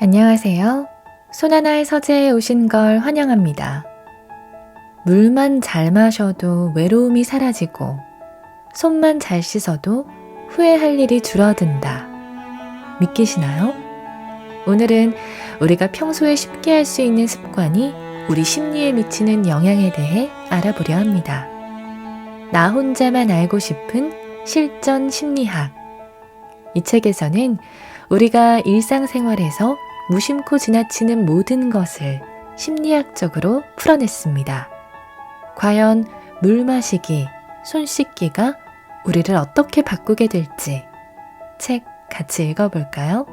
안녕하세요. 손하나의 서재에 오신 걸 환영합니다. 물만 잘 마셔도 외로움이 사라지고, 손만 잘 씻어도 후회할 일이 줄어든다. 믿기시나요? 오늘은 우리가 평소에 쉽게 할 수 있는 습관이 우리 심리에 미치는 영향에 대해 알아보려 합니다. 나 혼자만 알고 싶은 실전 심리학. 이 책에서는 우리가 일상생활에서 무심코 지나치는 모든 것을 심리학적으로 풀어냈습니다. 과연 물 마시기, 손 씻기가 우리를 어떻게 바꾸게 될지 책 같이 읽어볼까요?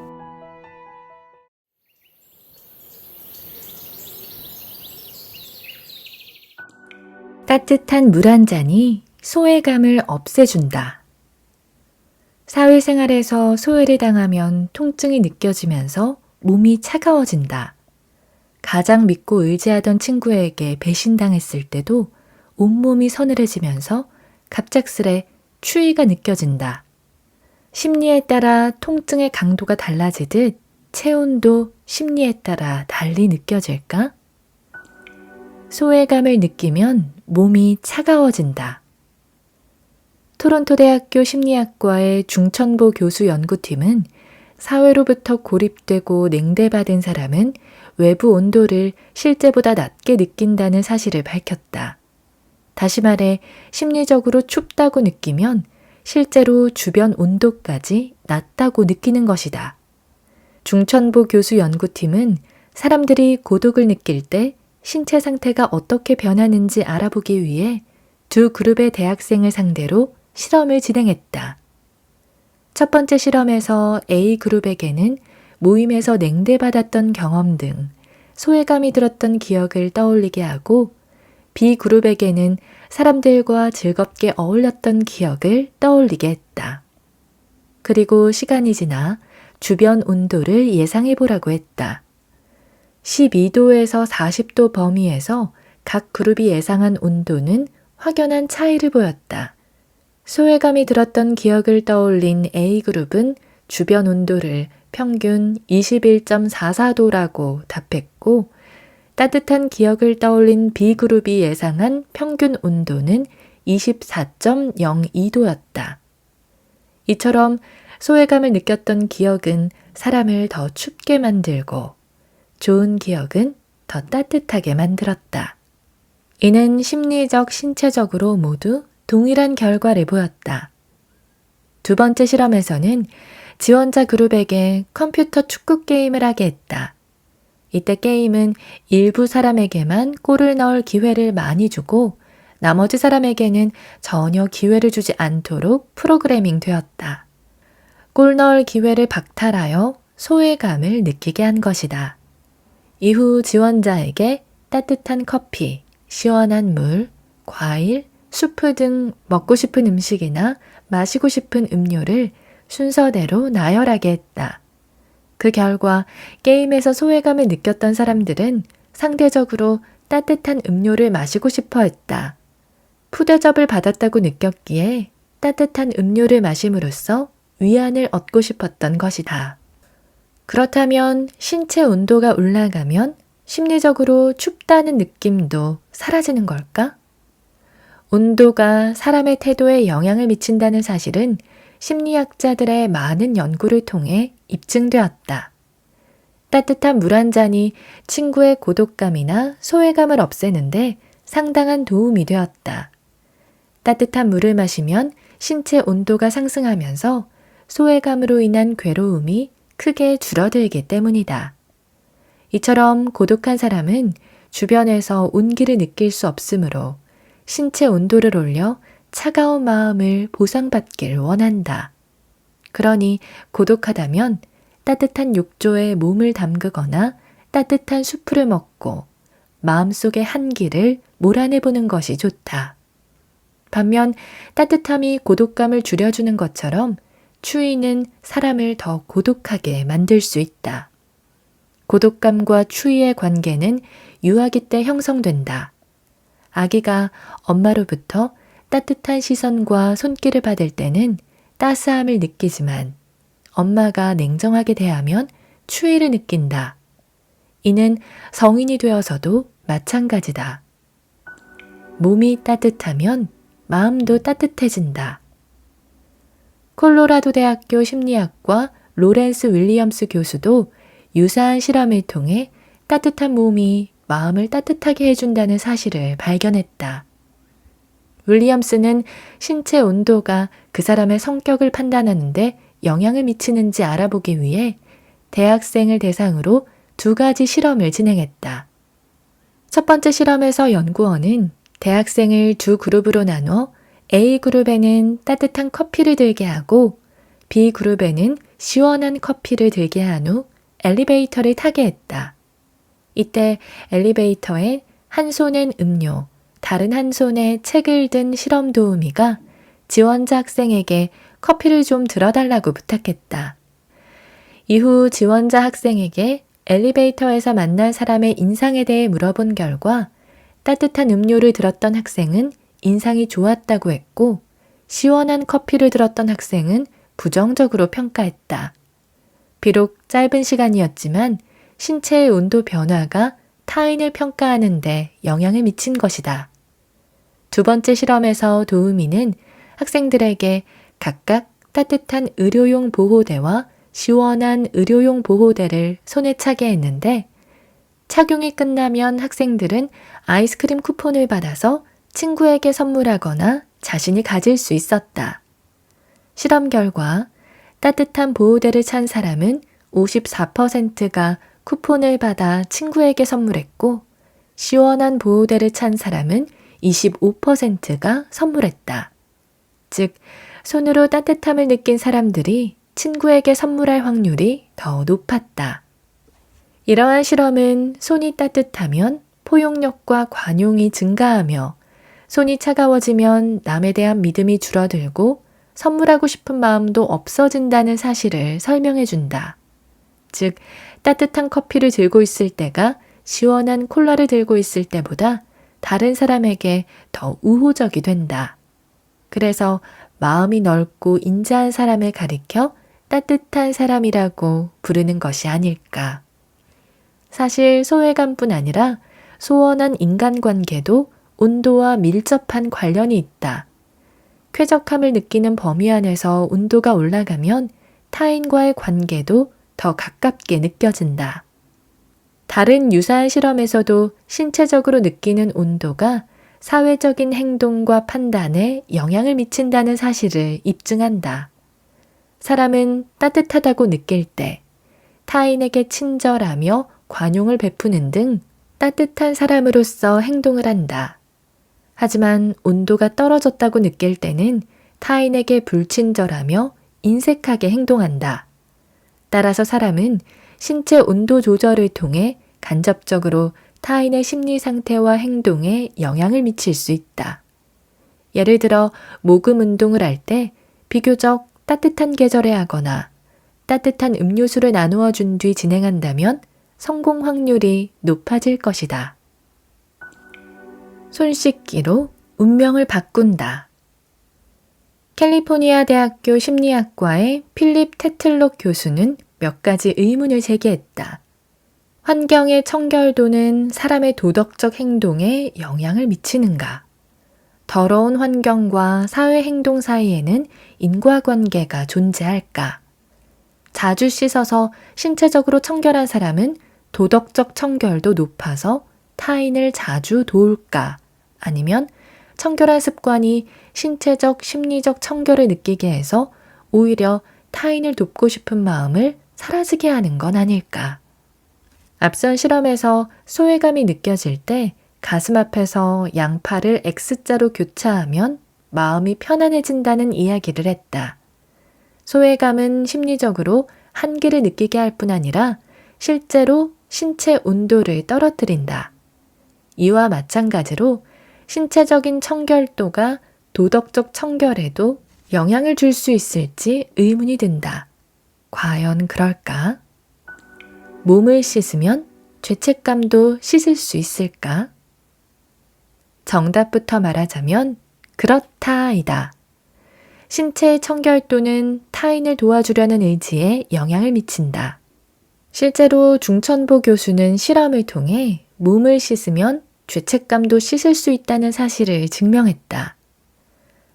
따뜻한 물 한 잔이 소외감을 없애준다. 사회생활에서 소외를 당하면 통증이 느껴지면서 몸이 차가워진다. 가장 믿고 의지하던 친구에게 배신당했을 때도 온몸이 서늘해지면서 갑작스레 추위가 느껴진다. 심리에 따라 통증의 강도가 달라지듯 체온도 심리에 따라 달리 느껴질까? 소외감을 느끼면 몸이 차가워진다. 토론토 대학교 심리학과의 중천보 교수 연구팀은 사회로부터 고립되고 냉대받은 사람은 외부 온도를 실제보다 낮게 느낀다는 사실을 밝혔다. 다시 말해, 심리적으로 춥다고 느끼면 실제로 주변 온도까지 낮다고 느끼는 것이다. 중천보 교수 연구팀은 사람들이 고독을 느낄 때 신체 상태가 어떻게 변하는지 알아보기 위해 두 그룹의 대학생을 상대로 실험을 진행했다. 첫 번째 실험에서 A그룹에게는 모임에서 냉대받았던 경험 등 소외감이 들었던 기억을 떠올리게 하고 B그룹에게는 사람들과 즐겁게 어울렸던 기억을 떠올리게 했다. 그리고 시간이 지나 주변 온도를 예상해 보라고 했다. 12도에서 40도 범위에서 각 그룹이 예상한 온도는 확연한 차이를 보였다. 소외감이 들었던 기억을 떠올린 A그룹은 주변 온도를 평균 21.44도라고 답했고, 따뜻한 기억을 떠올린 B그룹이 예상한 평균 온도는 24.02도였다. 이처럼 소외감을 느꼈던 기억은 사람을 더 춥게 만들고, 좋은 기억은 더 따뜻하게 만들었다. 이는 심리적, 신체적으로 모두 동일한 결과를 보였다. 두 번째 실험에서는 지원자 그룹에게 컴퓨터 축구 게임을 하게 했다. 이때 게임은 일부 사람에게만 골을 넣을 기회를 많이 주고 나머지 사람에게는 전혀 기회를 주지 않도록 프로그래밍 되었다. 골 넣을 기회를 박탈하여 소외감을 느끼게 한 것이다. 이후 지원자에게 따뜻한 커피, 시원한 물, 과일, 수프 등 먹고 싶은 음식이나 마시고 싶은 음료를 순서대로 나열하게 했다. 그 결과 게임에서 소외감을 느꼈던 사람들은 상대적으로 따뜻한 음료를 마시고 싶어 했다. 푸대접을 받았다고 느꼈기에 따뜻한 음료를 마심으로써 위안을 얻고 싶었던 것이다. 그렇다면 신체 온도가 올라가면 심리적으로 춥다는 느낌도 사라지는 걸까? 온도가 사람의 태도에 영향을 미친다는 사실은 심리학자들의 많은 연구를 통해 입증되었다. 따뜻한 물 한 잔이 친구의 고독감이나 소외감을 없애는데 상당한 도움이 되었다. 따뜻한 물을 마시면 신체 온도가 상승하면서 소외감으로 인한 괴로움이 크게 줄어들기 때문이다. 이처럼 고독한 사람은 주변에서 온기를 느낄 수 없으므로 신체 온도를 올려 차가운 마음을 보상받길 원한다. 그러니 고독하다면 따뜻한 욕조에 몸을 담그거나 따뜻한 수프를 먹고 마음속의 한기를 몰아내보는 것이 좋다. 반면 따뜻함이 고독감을 줄여주는 것처럼 추위는 사람을 더 고독하게 만들 수 있다. 고독감과 추위의 관계는 유아기 때 형성된다. 아기가 엄마로부터 따뜻한 시선과 손길을 받을 때는 따스함을 느끼지만 엄마가 냉정하게 대하면 추위를 느낀다. 이는 성인이 되어서도 마찬가지다. 몸이 따뜻하면 마음도 따뜻해진다. 콜로라도 대학교 심리학과 로렌스 윌리엄스 교수도 유사한 실험을 통해 따뜻한 몸이 마음을 따뜻하게 해준다는 사실을 발견했다. 윌리엄스는 신체 온도가 그 사람의 성격을 판단하는데 영향을 미치는지 알아보기 위해 대학생을 대상으로 두 가지 실험을 진행했다. 첫 번째 실험에서 연구원은 대학생을 두 그룹으로 나눠 A그룹에는 따뜻한 커피를 들게 하고 B그룹에는 시원한 커피를 들게 한 후 엘리베이터를 타게 했다. 이때 엘리베이터에 한 손엔 음료, 다른 한 손에 책을 든 실험 도우미가 지원자 학생에게 커피를 좀 들어달라고 부탁했다. 이후 지원자 학생에게 엘리베이터에서 만난 사람의 인상에 대해 물어본 결과 따뜻한 음료를 들었던 학생은 인상이 좋았다고 했고 시원한 커피를 들었던 학생은 부정적으로 평가했다. 비록 짧은 시간이었지만 신체의 온도 변화가 타인을 평가하는데 영향을 미친 것이다. 두 번째 실험에서 도우미는 학생들에게 각각 따뜻한 의료용 보호대와 시원한 의료용 보호대를 손에 차게 했는데 착용이 끝나면 학생들은 아이스크림 쿠폰을 받아서 친구에게 선물하거나 자신이 가질 수 있었다. 실험 결과 따뜻한 보호대를 찬 사람은 54%가 쿠폰을 받아 친구에게 선물했고 시원한 보호대를 찬 사람은 25%가 선물했다. 즉, 손으로 따뜻함을 느낀 사람들이 친구에게 선물할 확률이 더 높았다. 이러한 실험은 손이 따뜻하면 포용력과 관용이 증가하며 손이 차가워지면 남에 대한 믿음이 줄어들고 선물하고 싶은 마음도 없어진다는 사실을 설명해 준다. 즉, 따뜻한 커피를 들고 있을 때가 시원한 콜라를 들고 있을 때보다 다른 사람에게 더 우호적이 된다. 그래서 마음이 넓고 인자한 사람을 가리켜 따뜻한 사람이라고 부르는 것이 아닐까. 사실 소외감뿐 아니라 소원한 인간관계도 온도와 밀접한 관련이 있다. 쾌적함을 느끼는 범위 안에서 온도가 올라가면 타인과의 관계도 더 가깝게 느껴진다. 다른 유사한 실험에서도 신체적으로 느끼는 온도가 사회적인 행동과 판단에 영향을 미친다는 사실을 입증한다. 사람은 따뜻하다고 느낄 때 타인에게 친절하며 관용을 베푸는 등 따뜻한 사람으로서 행동을 한다. 하지만 온도가 떨어졌다고 느낄 때는 타인에게 불친절하며 인색하게 행동한다. 따라서 사람은 신체 온도 조절을 통해 간접적으로 타인의 심리 상태와 행동에 영향을 미칠 수 있다. 예를 들어 모금 운동을 할 때 비교적 따뜻한 계절에 하거나 따뜻한 음료수를 나누어 준 뒤 진행한다면 성공 확률이 높아질 것이다. 손 씻기로 운명을 바꾼다. 캘리포니아 대학교 심리학과의 필립 테틀록 교수는 몇 가지 의문을 제기했다. 환경의 청결도는 사람의 도덕적 행동에 영향을 미치는가? 더러운 환경과 사회 행동 사이에는 인과관계가 존재할까? 자주 씻어서 신체적으로 청결한 사람은 도덕적 청결도 높아서 타인을 자주 도울까? 아니면 청결한 습관이 신체적, 심리적 청결을 느끼게 해서 오히려 타인을 돕고 싶은 마음을 사라지게 하는 건 아닐까? 앞선 실험에서 소외감이 느껴질 때 가슴 앞에서 양팔을 X자로 교차하면 마음이 편안해진다는 이야기를 했다. 소외감은 심리적으로 한계를 느끼게 할 뿐 아니라 실제로 신체 온도를 떨어뜨린다. 이와 마찬가지로 신체적인 청결도가 도덕적 청결에도 영향을 줄 수 있을지 의문이 든다. 과연 그럴까? 몸을 씻으면 죄책감도 씻을 수 있을까? 정답부터 말하자면 그렇다이다. 신체의 청결도는 타인을 도와주려는 의지에 영향을 미친다. 실제로 중천보 교수는 실험을 통해 몸을 씻으면 죄책감도 씻을 수 있다는 사실을 증명했다.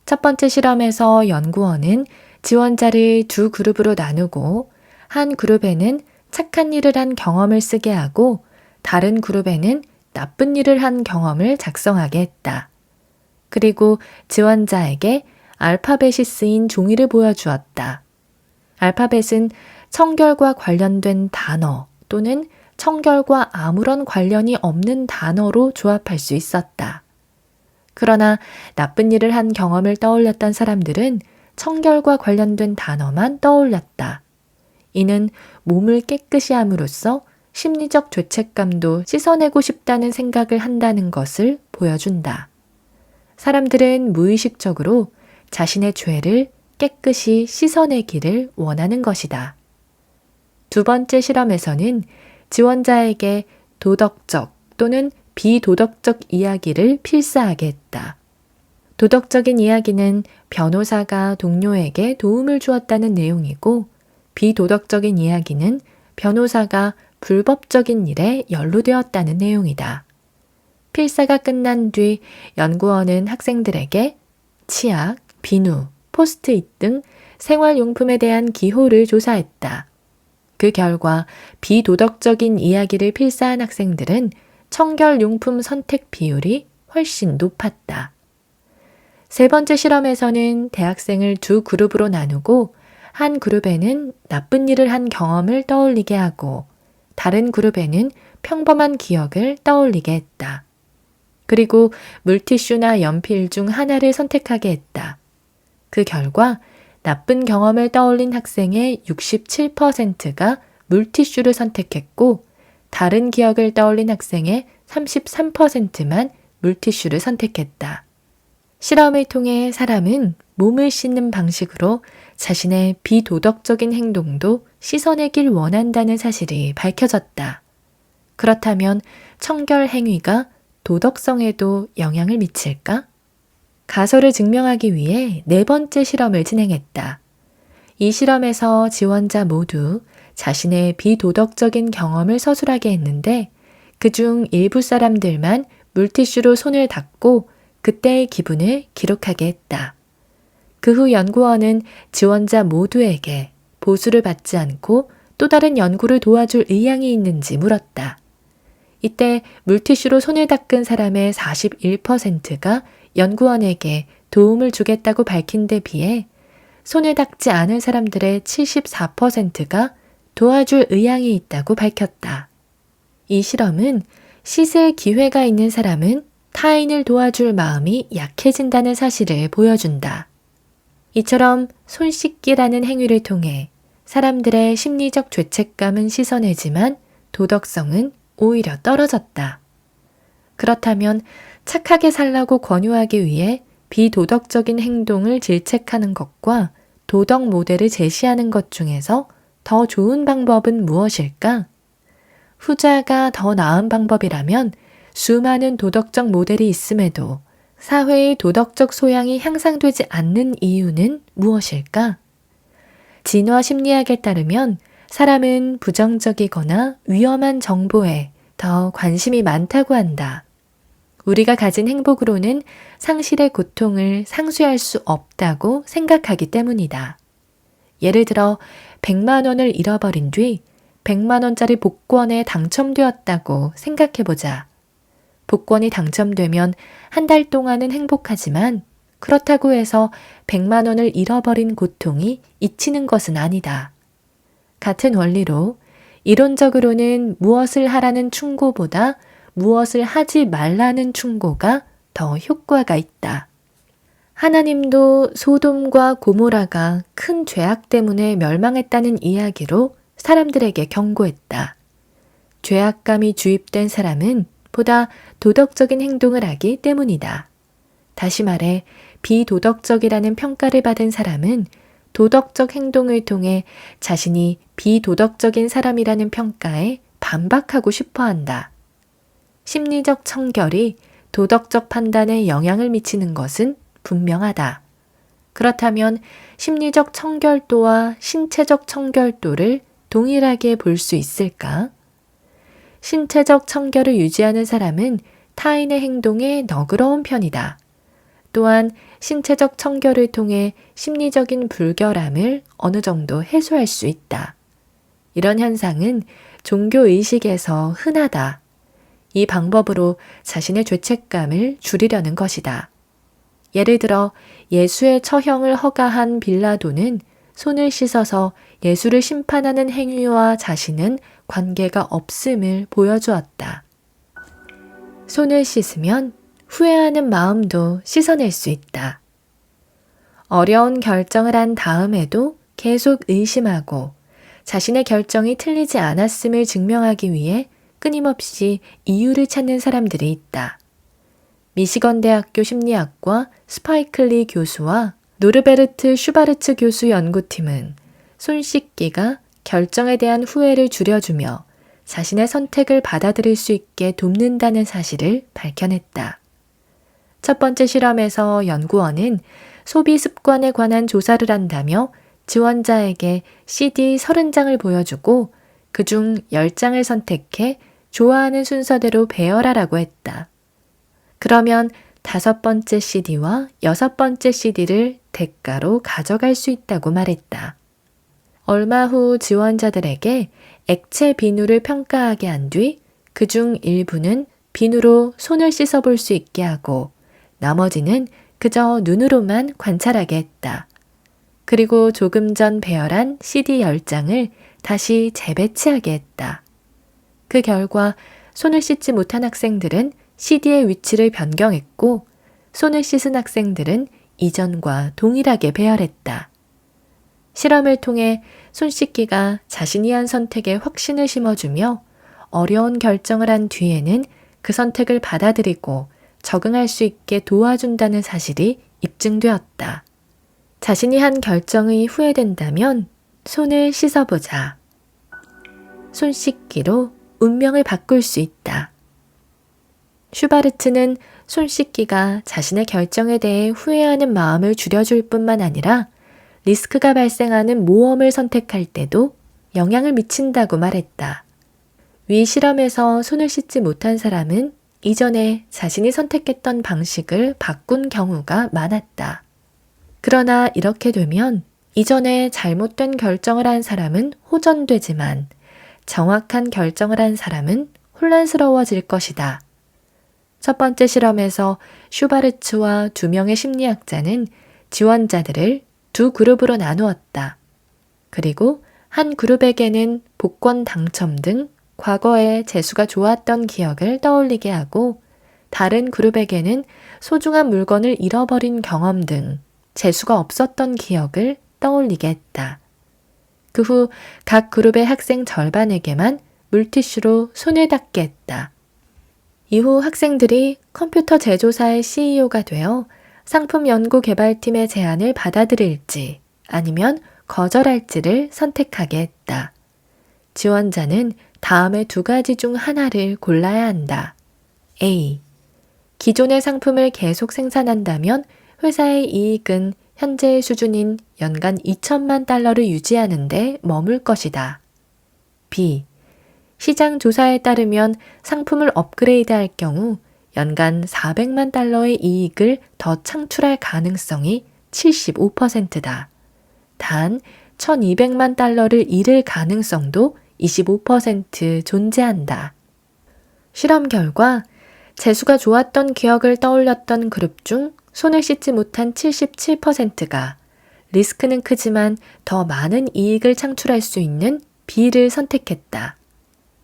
첫 번째 실험에서 연구원은 지원자를 두 그룹으로 나누고 한 그룹에는 착한 일을 한 경험을 쓰게 하고 다른 그룹에는 나쁜 일을 한 경험을 작성하게 했다. 그리고 지원자에게 알파벳이 쓰인 종이를 보여주었다. 알파벳은 청결과 관련된 단어 또는 청결과 아무런 관련이 없는 단어로 조합할 수 있었다. 그러나 나쁜 일을 한 경험을 떠올렸던 사람들은 청결과 관련된 단어만 떠올렸다. 이는 몸을 깨끗이 함으로써 심리적 죄책감도 씻어내고 싶다는 생각을 한다는 것을 보여준다. 사람들은 무의식적으로 자신의 죄를 깨끗이 씻어내기를 원하는 것이다. 두 번째 실험에서는 지원자에게 도덕적 또는 비도덕적 이야기를 필사하게 했다. 도덕적인 이야기는 변호사가 동료에게 도움을 주었다는 내용이고, 비도덕적인 이야기는 변호사가 불법적인 일에 연루되었다는 내용이다. 필사가 끝난 뒤 연구원은 학생들에게 치약, 비누, 포스트잇 등 생활용품에 대한 기호를 조사했다. 그 결과 비도덕적인 이야기를 필사한 학생들은 청결용품 선택 비율이 훨씬 높았다. 세 번째 실험에서는 대학생을 두 그룹으로 나누고 한 그룹에는 나쁜 일을 한 경험을 떠올리게 하고 다른 그룹에는 평범한 기억을 떠올리게 했다. 그리고 물티슈나 연필 중 하나를 선택하게 했다. 그 결과 나쁜 경험을 떠올린 학생의 67%가 물티슈를 선택했고 다른 기억을 떠올린 학생의 33%만 물티슈를 선택했다. 실험을 통해 사람은 몸을 씻는 방식으로 자신의 비도덕적인 행동도 씻어내길 원한다는 사실이 밝혀졌다. 그렇다면 청결 행위가 도덕성에도 영향을 미칠까? 가설을 증명하기 위해 네 번째 실험을 진행했다. 이 실험에서 지원자 모두 자신의 비도덕적인 경험을 서술하게 했는데 그중 일부 사람들만 물티슈로 손을 닦고 그때의 기분을 기록하게 했다. 그 후 연구원은 지원자 모두에게 보수를 받지 않고 또 다른 연구를 도와줄 의향이 있는지 물었다. 이때 물티슈로 손을 닦은 사람의 41%가 연구원에게 도움을 주겠다고 밝힌 데 비해 손을 닦지 않은 사람들의 74%가 도와줄 의향이 있다고 밝혔다. 이 실험은 씻을 기회가 있는 사람은 타인을 도와줄 마음이 약해진다는 사실을 보여준다. 이처럼 손 씻기라는 행위를 통해 사람들의 심리적 죄책감은 씻어내지만 도덕성은 오히려 떨어졌다. 그렇다면 착하게 살라고 권유하기 위해 비도덕적인 행동을 질책하는 것과 도덕 모델을 제시하는 것 중에서 더 좋은 방법은 무엇일까? 후자가 더 나은 방법이라면 수많은 도덕적 모델이 있음에도 사회의 도덕적 소양이 향상되지 않는 이유는 무엇일까? 진화 심리학에 따르면 사람은 부정적이거나 위험한 정보에 더 관심이 많다고 한다. 우리가 가진 행복으로는 상실의 고통을 상쇄할 수 없다고 생각하기 때문이다. 예를 들어 100만 원을 잃어버린 뒤 100만 원짜리 복권에 당첨되었다고 생각해 보자. 복권이 당첨되면 한 달 동안은 행복하지만 그렇다고 해서 100만 원을 잃어버린 고통이 잊히는 것은 아니다. 같은 원리로 이론적으로는 무엇을 하라는 충고보다 무엇을 하지 말라는 충고가 더 효과가 있다. 하나님도 소돔과 고모라가 큰 죄악 때문에 멸망했다는 이야기로 사람들에게 경고했다. 죄악감이 주입된 사람은 보다 도덕적인 행동을 하기 때문이다. 다시 말해, 비도덕적이라는 평가를 받은 사람은 도덕적 행동을 통해 자신이 비도덕적인 사람이라는 평가에 반박하고 싶어 한다. 심리적 청결이 도덕적 판단에 영향을 미치는 것은 분명하다. 그렇다면 심리적 청결도와 신체적 청결도를 동일하게 볼 수 있을까? 신체적 청결을 유지하는 사람은 타인의 행동에 너그러운 편이다. 또한 신체적 청결을 통해 심리적인 불결함을 어느 정도 해소할 수 있다. 이런 현상은 종교 의식에서 흔하다. 이 방법으로 자신의 죄책감을 줄이려는 것이다. 예를 들어 예수의 처형을 허가한 빌라도는 손을 씻어서 예수를 심판하는 행위와 자신은 관계가 없음을 보여주었다. 손을 씻으면 후회하는 마음도 씻어낼 수 있다. 어려운 결정을 한 다음에도 계속 의심하고 자신의 결정이 틀리지 않았음을 증명하기 위해 끊임없이 이유를 찾는 사람들이 있다. 미시건 대학교 심리학과 스파이클리 교수와 노르베르트 슈바르츠 교수 연구팀은 손 씻기가 결정에 대한 후회를 줄여주며 자신의 선택을 받아들일 수 있게 돕는다는 사실을 밝혀냈다. 첫 번째 실험에서 연구원은 소비 습관에 관한 조사를 한다며 지원자에게 CD 30장을 보여주고 그중 10장을 선택해 좋아하는 순서대로 배열하라고 했다. 그러면 다섯 번째 CD와 여섯 번째 CD를 대가로 가져갈 수 있다고 말했다. 얼마 후 지원자들에게 액체 비누를 평가하게 한 뒤 그 중 일부는 비누로 손을 씻어 볼 수 있게 하고 나머지는 그저 눈으로만 관찰하게 했다. 그리고 조금 전 배열한 CD 10장을 다시 재배치하게 했다. 그 결과 손을 씻지 못한 학생들은 CD의 위치를 변경했고 손을 씻은 학생들은 이전과 동일하게 배열했다. 실험을 통해 손 씻기가 자신이 한 선택에 확신을 심어주며 어려운 결정을 한 뒤에는 그 선택을 받아들이고 적응할 수 있게 도와준다는 사실이 입증되었다. 자신이 한 결정이 후회된다면 손을 씻어보자. 손 씻기로 운명을 바꿀 수 있다. 슈바르트는 손 씻기가 자신의 결정에 대해 후회하는 마음을 줄여줄 뿐만 아니라 리스크가 발생하는 모험을 선택할 때도 영향을 미친다고 말했다. 위 실험에서 손을 씻지 못한 사람은 이전에 자신이 선택했던 방식을 바꾼 경우가 많았다. 그러나 이렇게 되면 이전에 잘못된 결정을 한 사람은 호전되지만 정확한 결정을 한 사람은 혼란스러워질 것이다. 첫 번째 실험에서 슈바르츠와 두 명의 심리학자는 지원자들을 두 그룹으로 나누었다. 그리고 한 그룹에게는 복권 당첨 등 과거에 재수가 좋았던 기억을 떠올리게 하고 다른 그룹에게는 소중한 물건을 잃어버린 경험 등 재수가 없었던 기억을 떠올리게 했다. 그 후 각 그룹의 학생 절반에게만 물티슈로 손을 닦게 했다. 이후 학생들이 컴퓨터 제조사의 CEO가 되어 상품 연구 개발팀의 제안을 받아들일지 아니면 거절할지를 선택하게 했다. 지원자는 다음의 두 가지 중 하나를 골라야 한다. A. 기존의 상품을 계속 생산한다면 회사의 이익은 현재의 수준인 연간 2천만 달러를 유지하는데 머물 것이다. B. 시장 조사에 따르면 상품을 업그레이드 할 경우 연간 400만 달러의 이익을 더 창출할 가능성이 75%다. 단 1200만 달러를 잃을 가능성도 25% 존재한다. 실험 결과 재수가 좋았던 기억을 떠올렸던 그룹 중 손을 씻지 못한 77%가 리스크는 크지만 더 많은 이익을 창출할 수 있는 B를 선택했다.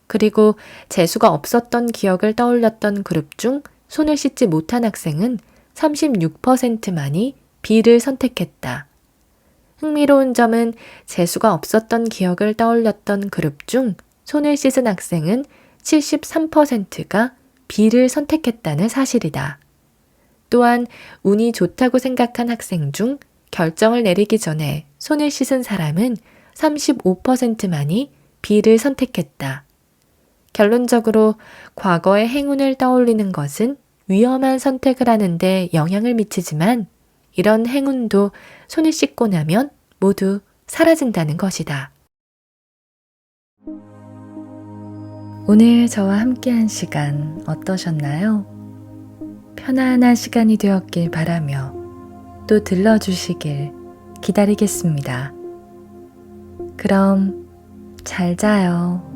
그리고 재수가 없었던 기억을 떠올렸던 그룹 중 손을 씻지 못한 학생은 36%만이 B를 선택했다. 흥미로운 점은 재수가 없었던 기억을 떠올렸던 그룹 중 손을 씻은 학생은 73%가 B를 선택했다는 사실이다. 또한 운이 좋다고 생각한 학생 중 결정을 내리기 전에 손을 씻은 사람은 35%만이 B를 선택했다. 결론적으로 과거의 행운을 떠올리는 것은 위험한 선택을 하는데 영향을 미치지만 이런 행운도 손을 씻고 나면 모두 사라진다는 것이다. 오늘 저와 함께한 시간 어떠셨나요? 편안한 시간이 되었길 바라며 또 들러주시길 기다리겠습니다. 그럼 잘 자요.